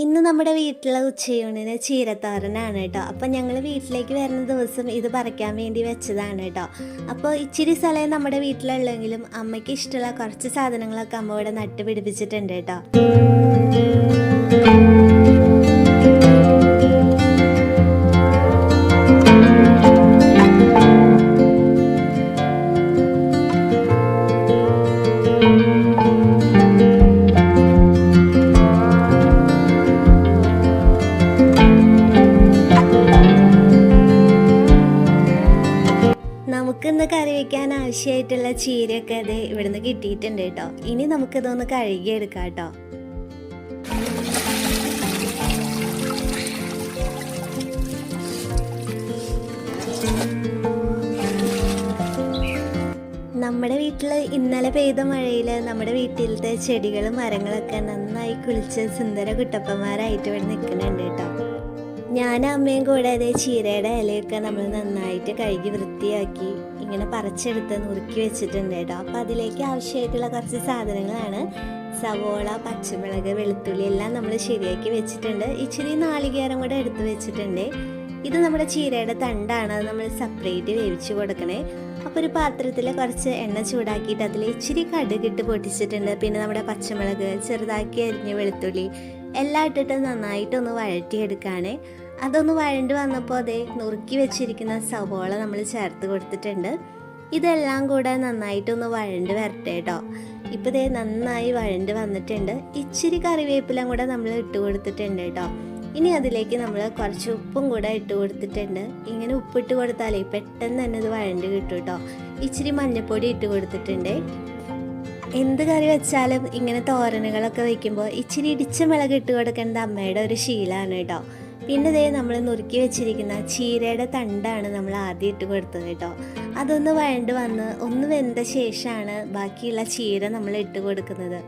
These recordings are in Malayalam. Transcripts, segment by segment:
ഇന്ന് നമ്മുടെ വീട്ടിലെ ഉച്ചയൂണിന് ചീരത്തോരനാണ് കേട്ടോ. അപ്പം ഞങ്ങൾ വീട്ടിലേക്ക് വരുന്ന ദിവസം ഇത് പറിക്കാൻ വേണ്ടി വെച്ചതാണ് കേട്ടോ. അപ്പോൾ ഇച്ചിരി സ്ഥലം നമ്മുടെ വീട്ടിലുള്ളെങ്കിലും അമ്മയ്ക്ക് ഇഷ്ടമുള്ള കുറച്ച് സാധനങ്ങളൊക്കെ അമ്മ ഇവിടെ നട്ടുപിടിപ്പിച്ചിട്ടുണ്ട് കേട്ടോ. നമുക്കിന്ന് കറി വയ്ക്കാൻ ആവശ്യമായിട്ടുള്ള ചീരയൊക്കെ അത് ഇവിടുന്ന് കിട്ടിയിട്ടുണ്ട് കേട്ടോ. ഇനി നമുക്കിതൊന്ന് കഴുകിയെടുക്കാം കേട്ടോ. നമ്മുടെ വീട്ടിൽ ഇന്നലെ പെയ്ത മഴയിൽ നമ്മുടെ വീട്ടിലത്തെ ചെടികളും മരങ്ങളൊക്കെ നന്നായി കുളിച്ച് സുന്ദര കുട്ടപ്പന്മാരായിട്ട് ഇവിടെ നിൽക്കുന്നുണ്ട് കേട്ടോ. ഞാൻ അമ്മയും കൂടെ അതേ ചീരയുടെ ഇലയൊക്കെ നമ്മൾ നന്നായിട്ട് കഴുകി വൃത്തിയാക്കി ഇങ്ങനെ പറിച്ചെടുത്ത് നുറുക്കി വെച്ചിട്ടുണ്ട് കേട്ടോ. അപ്പോൾ അതിലേക്ക് ആവശ്യമായിട്ടുള്ള കുറച്ച് സാധനങ്ങളാണ്. സവോള പച്ചമുളക് വെളുത്തുള്ളി എല്ലാം നമ്മൾ ശരിയാക്കി വെച്ചിട്ടുണ്ട്. ഇച്ചിരി നാളികേരം കൂടെ എടുത്തു വെച്ചിട്ടുണ്ട്. ഇത് നമ്മുടെ ചീരയുടെ തണ്ടാണ്. അത് നമ്മൾ സെപ്പറേറ്റ് വേവിച്ച് കൊടുക്കണേ. അപ്പോൾ ഒരു പാത്രത്തിൽ കുറച്ച് എണ്ണ ചൂടാക്കിയിട്ട് അതിൽ ഇച്ചിരി കടുകിട്ട് പൊട്ടിച്ചിട്ടുണ്ട്. പിന്നെ നമ്മുടെ പച്ചമുളക് ചെറുതാക്കി അരിഞ്ഞ വെളുത്തുള്ളി എല്ലാം ഇട്ടിട്ട് നന്നായിട്ടൊന്ന് വഴറ്റിയെടുക്കുകയാണ് അതൊന്ന് വഴണ്ട് വന്നപ്പോൾ അതേ നുറുക്കി വെച്ചിരിക്കുന്ന സവോള നമ്മൾ ചേർത്ത് കൊടുത്തിട്ടുണ്ട്. ഇതെല്ലാം കൂടെ നന്നായിട്ടൊന്ന് വഴണ്ട് വരട്ടെ കേട്ടോ ഇപ്പോൾ ഇതേ നന്നായി വഴണ്ട് വന്നിട്ടുണ്ട്. ഇച്ചിരി കറിവേപ്പില കൂടെ നമ്മൾ ഇട്ട് കൊടുത്തിട്ടുണ്ട് കേട്ടോ ഇനി അതിലേക്ക് നമ്മൾ കുറച്ച് ഉപ്പും കൂടെ ഇട്ട് കൊടുത്തിട്ടുണ്ട്. ഇങ്ങനെ ഉപ്പിട്ട് കൊടുത്താലേ പെട്ടെന്ന് തന്നെ ഇത് വഴണ്ട് കിട്ടും കേട്ടോ ഇച്ചിരി മഞ്ഞൾപ്പൊടി ഇട്ട് കൊടുത്തിട്ടുണ്ട്. എന്ത് കറി വെച്ചാലും ഇങ്ങനെ തോരനുകളൊക്കെ വെക്കുമ്പോൾ ഇച്ചിരി ഇടിച്ച മുളക് ഇട്ട് കൊടുക്കേണ്ട അമ്മയുടെ ഒരു ശീലമാണ് കേട്ടോ പിന്നെ ദേ നമ്മൾ നുറുക്കി വെച്ചിരിക്കുന്ന ചീരയുടെ തണ്ടാണ് നമ്മൾ ആദ്യം ഇട്ട് കൊടുത്തത് കേട്ടോ. അതൊന്ന് വഴണ്ട് വന്ന് ഒന്ന് വെന്ത ശേഷമാണ് ബാക്കിയുള്ള ചീര നമ്മൾ ഇട്ട് കൊടുക്കുന്നത്.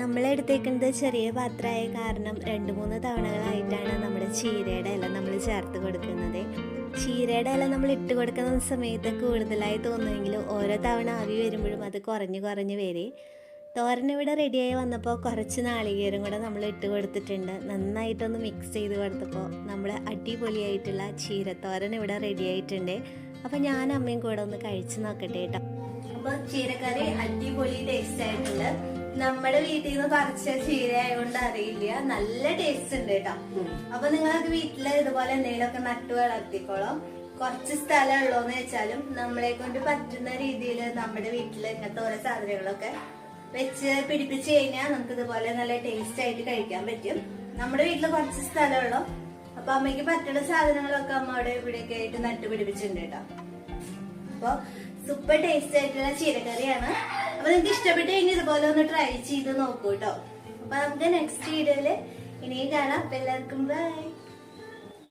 നമ്മൾ എടുത്തേക്കുന്നത് ചെറിയ പാത്രമായ കാരണം രണ്ട് മൂന്ന് തവണകളായിട്ടാണ് നമ്മുടെ ചീരയുടെ ഇല നമ്മൾ ചേർത്ത് കൊടുക്കുന്നത്. ചീരയുടെ ഇല നമ്മൾ ഇട്ട് കൊടുക്കുന്ന സമയത്ത് കൂടുതലായി തോന്നുമെങ്കിലും ഓരോ തവണ ആവി വരുമ്പോഴും അത് കുറഞ്ഞ് കുറഞ്ഞ് വരെ. തോരൻ ഇവിടെ റെഡിയായി വന്നപ്പോൾ കുറച്ച് നാളികേരം കൂടെ നമ്മൾ ഇട്ട് കൊടുത്തിട്ടുണ്ട്. നന്നായിട്ടൊന്ന് മിക്സ് ചെയ്ത് കൊടുത്തപ്പോൾ നമ്മൾ അടിപൊളിയായിട്ടുള്ള ചീരത്തോരൻ ഇവിടെ റെഡി ആയിട്ടുണ്ട്. അപ്പോൾ ഞാൻ അമ്മയും കൂടെ ഒന്ന് കഴിച്ച് നോക്കട്ടെ കേട്ടോ അപ്പോൾ ചീരക്കറി അടിപൊളി ടേസ്റ്റ് ആയിട്ടുണ്ട്. നമ്മുടെ വീട്ടിൽ നിന്ന് പറിച്ച ചീര ആയതുകൊണ്ട് അറിയില്ല. നല്ല ടേസ്റ്റ് ഉണ്ട് കേട്ടോ അപ്പൊ നിങ്ങൾക്ക് വീട്ടിൽ ഇതുപോലെ എന്തെങ്കിലുമൊക്കെ നട്ടു വളർത്തിക്കോളാം. കുറച്ച് സ്ഥലം ഉള്ളോന്ന് വെച്ചാലും നമ്മളെ കൊണ്ട് പറ്റുന്ന രീതിയിൽ നമ്മുടെ വീട്ടിൽ ഇങ്ങനത്തെ ഓരോ സാധനങ്ങളൊക്കെ വെച്ച് പിടിപ്പിച്ച് കഴിഞ്ഞാൽ നമുക്ക് ഇതുപോലെ നല്ല ടേസ്റ്റ് ആയിട്ട് കഴിക്കാൻ പറ്റും. നമ്മുടെ വീട്ടിൽ കുറച്ച് സ്ഥലമുള്ളൂ. അപ്പൊ അമ്മയ്ക്ക് പറ്റുന്ന സാധനങ്ങളൊക്കെ അമ്മ അവിടെ ഇവിടെയൊക്കെ ആയിട്ട് നട്ടു പിടിപ്പിച്ചിട്ടുണ്ട് കേട്ടോ. അപ്പൊ സൂപ്പർ ടേസ്റ്റ് ആയിട്ടുള്ള ചീരക്കറിയാണ്. അപ്പൊ നിങ്ങൾക്ക് ഇഷ്ടപ്പെട്ട് കഴിഞ്ഞാൽ ഇതുപോലെ ഒന്ന് ട്രൈ ചെയ്ത് നോക്കൂ കേട്ടോ. അപ്പൊ നമുക്ക് നെക്സ്റ്റ് വീഡിയോയിൽ ഇനിയും കാണാം. എല്ലാവർക്കും ബൈ